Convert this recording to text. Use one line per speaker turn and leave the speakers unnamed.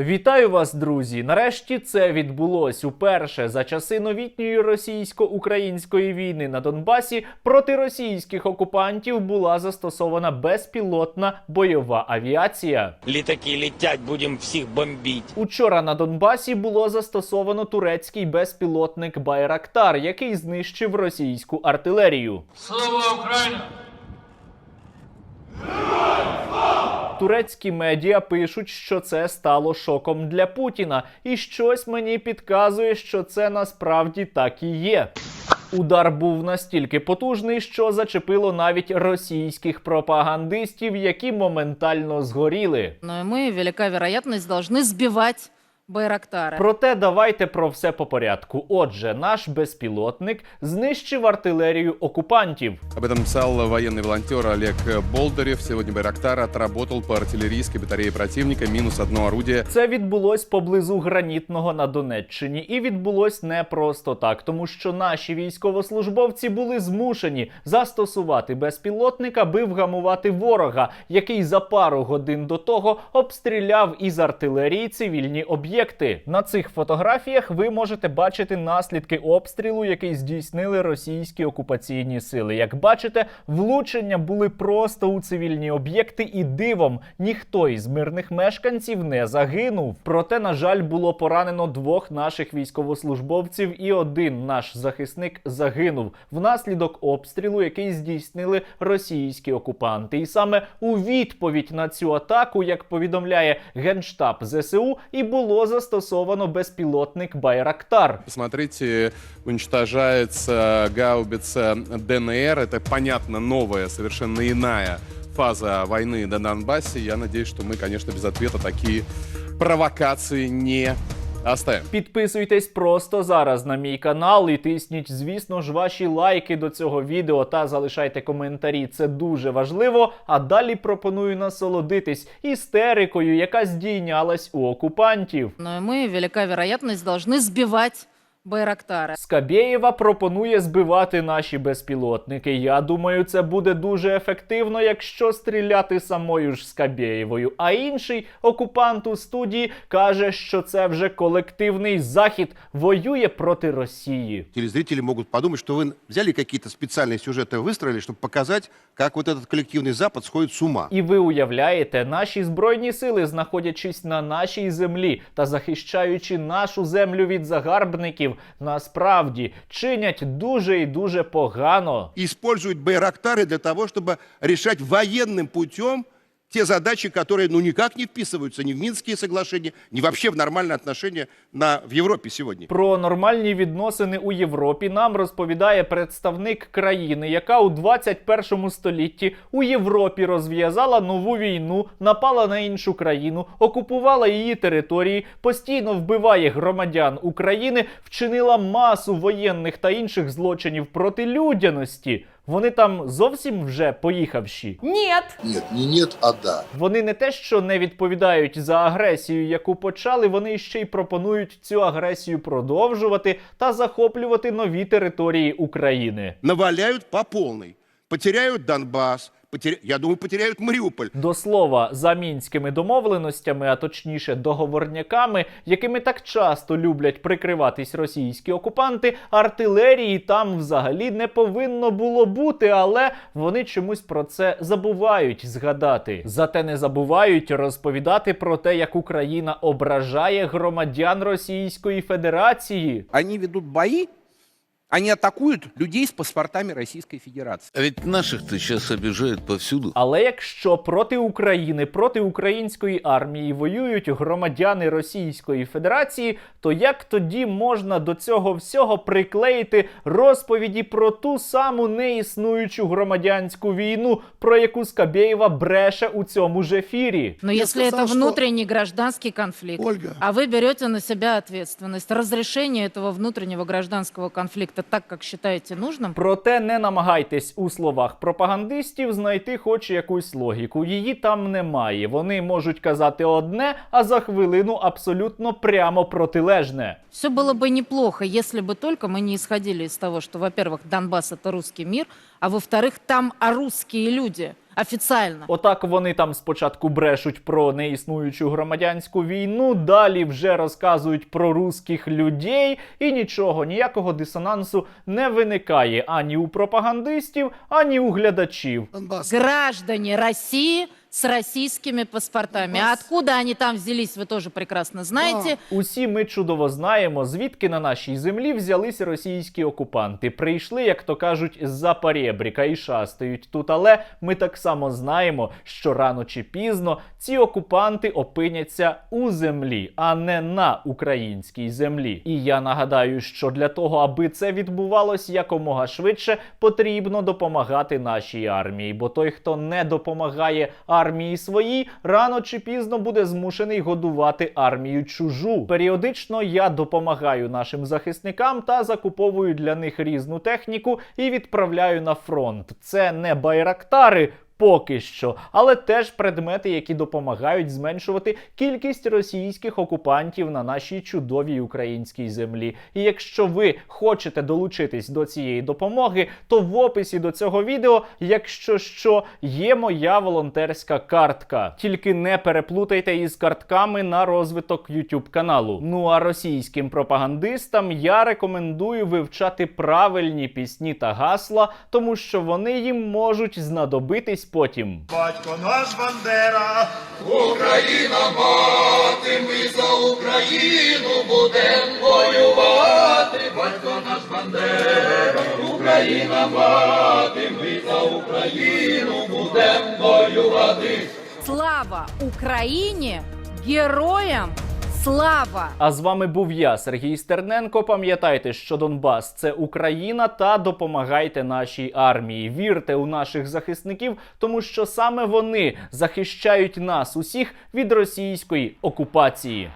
Вітаю вас, друзі! Нарешті це відбулось уперше за часи новітньої російсько-української війни на Донбасі проти російських окупантів була застосована безпілотна бойова авіація.
Літаки летять, будемо всіх бомбити.
Учора на Донбасі було застосовано турецький безпілотник Байрактар, який знищив російську артилерію.
Слава Україна!
Турецькі медіа пишуть, що це стало шоком для Путіна, і щось мені підказує, що це насправді так і є. Удар був настільки потужний, що зачепило навіть російських пропагандистів, які моментально згоріли.
Ну і ми велика вероятность, повинні сбивать Байрактары.
Проте давайте про все по порядку. Отже, наш безпілотник знищив артилерію окупантів.
Об этом писал военный волонтер Олег Болдырев. Сегодня Байрактар отработал по артиллерийской батарее противника. Минус одно орудие.
Це відбулось поблизу гранітного на Донеччині, і відбулось не просто так, тому що наші військовослужбовці були змушені застосувати безпілотник, аби вгамувати ворога, який за пару годин до того обстріляв із артилерії цивільні об'єкти. На цих фотографіях ви можете бачити наслідки обстрілу, який здійснили російські окупаційні сили. Як бачите, влучення були просто у цивільні об'єкти, і дивом ніхто із мирних мешканців не загинув. Проте, на жаль, було поранено двох наших військовослужбовців, і один наш захисник загинув внаслідок обстрілу, який здійснили російські окупанти. І саме у відповідь на цю атаку, як повідомляє генштаб ЗСУ, і було застосовано безпілотник Байрактар.
Посмотрите, уничтожается гаубица ДНР. Это, понятно, новая, совершенно иная фаза войны на Донбассе. Я надеюсь, что мы, конечно, без ответа такие провокации не оставим.
Підписуйтесь просто зараз на мій канал і тисніть, звісно ж, ваші лайки до цього відео та залишайте коментарі. Це дуже важливо. А далі пропоную насолодитись істерикою, яка здійнялась у окупантів.
Ну і ми велика вероятність должны сбивать Байрактары.
Скабєєва пропонує збивати наші безпілотники. Я думаю, це буде дуже ефективно, якщо стріляти самою ж Скабєєвою. А інший окупант у студії каже, що це вже колективний захід воює проти Росії.
телезрители могут подумать, что вы взяли какие-то специальные сюжеты, выстроили, чтобы показать, как вот этот коллективный Запад сходит с ума.
І ви уявляєте, наші збройні сили, знаходячись на нашій землі та захищаючи нашу землю від загарбників, насправді чинять дуже і дуже погано.
И используют байрактары для того, чтобы решать военным путем те задачи, которые ну никак не вписываются ни в Минские соглашения, ни вообще в нормальные отношения на, в Европе сегодня.
Про нормальні відносини у Європі нам розповідає представник країни, яка у 21 столітті у Європі розв'язала нову війну, напала на іншу країну, окупувала її території, постійно вбиває громадян України, вчинила масу воєнних та інших злочинів проти людяності. Вони там зовсім вже поїхавші.
Ні,
ні, не нет, а да.
Вони не те, що не відповідають за агресію, яку почали, вони ще й пропонують цю агресію продовжувати та захоплювати нові території України.
Наваляють по повній. потеряють Донбасс, потеря- я думаю, потеряют Мариуполь.
До слова, за мінськими домовленостями, а точніше договорняками, якими так часто люблять прикриватись російські окупанти, артилерії там взагалі не повинно було бути, але вони чомусь про це забувають згадати. Зате не забувають розповідати про те, як Україна ображає громадян Російської Федерації.
Они ведут бои, они атакуют людей с паспортами Российской Федерации.
А ведь наших-то сейчас обижают повсюду.
Але якщо проти України, проти української армії воюють громадяни Російської Федерації, то як тоді можна до цього всього приклеїти розповіді про ту саму неіснуючу громадянську війну, про яку Скабєєва бреше у цьому ж ефірі?
Но
Я
если
сказал,
это
что-
внутренний гражданский конфликт,
Ольга.
а вы берете на себя ответственность, разрешение этого внутреннего гражданского конфликта так, как считаете нужным,
Проте не намагайтесь у словах пропагандистів знайти хоч якусь логіку. Її там немає. Вони можуть казати одне, а за хвилину абсолютно прямо протилежне.
все было бы неплохо, если бы только мы не исходили из того, что, во-первых, Донбасс это русский мир, а во-вторых, там а русские люди – официально.
Отак вони там спочатку брешуть про неіснуючу громадянську війну, далі вже розказують про русських людей, і нічого, ніякого дисонансу не виникає ані у пропагандистів, ані у глядачів.
Граждані России с российскими паспортами. А откуда они там взялись, вы тоже прекрасно знаете.
Усі ми чудово знаємо, звідки на нашій землі взялись російські окупанти. Прийшли, як то кажуть, з-за перебріка і шастають тут. Але ми так само знаємо, що рано чи пізно ці окупанти опиняться у землі, а не на українській землі. І я нагадаю, що для того, аби це відбувалось якомога швидше, потрібно допомагати нашій армії. Бо той, хто не допомагає армії своїй, рано чи пізно буде змушений годувати армію чужу. Періодично я допомагаю нашим захисникам та закуповую для них різну техніку і відправляю на фронт. Це не байрактари. Поки що, але теж предмети, які допомагають зменшувати кількість російських окупантів на нашій чудовій українській землі. І якщо ви хочете долучитись до цієї допомоги, то в описі до цього відео, якщо що, є моя волонтерська картка. Тільки не переплутайте із картками на розвиток YouTube каналу. Ну а російським пропагандистам я рекомендую вивчати правильні пісні та гасла, тому що вони їм можуть знадобитись потім.
Батько наш Бандера,
Україна
мати, ми за Україну будем воювати, батько наш
бандера, Україна мати, ми за Україну будем воювати. Слава Украине! Героям слава!
А з вами був я, Сергій Стерненко. Пам'ятайте, що Донбас це Україна, та допомагайте нашій армії. Вірте у наших захисників, тому що саме вони захищають нас усіх від російської окупації.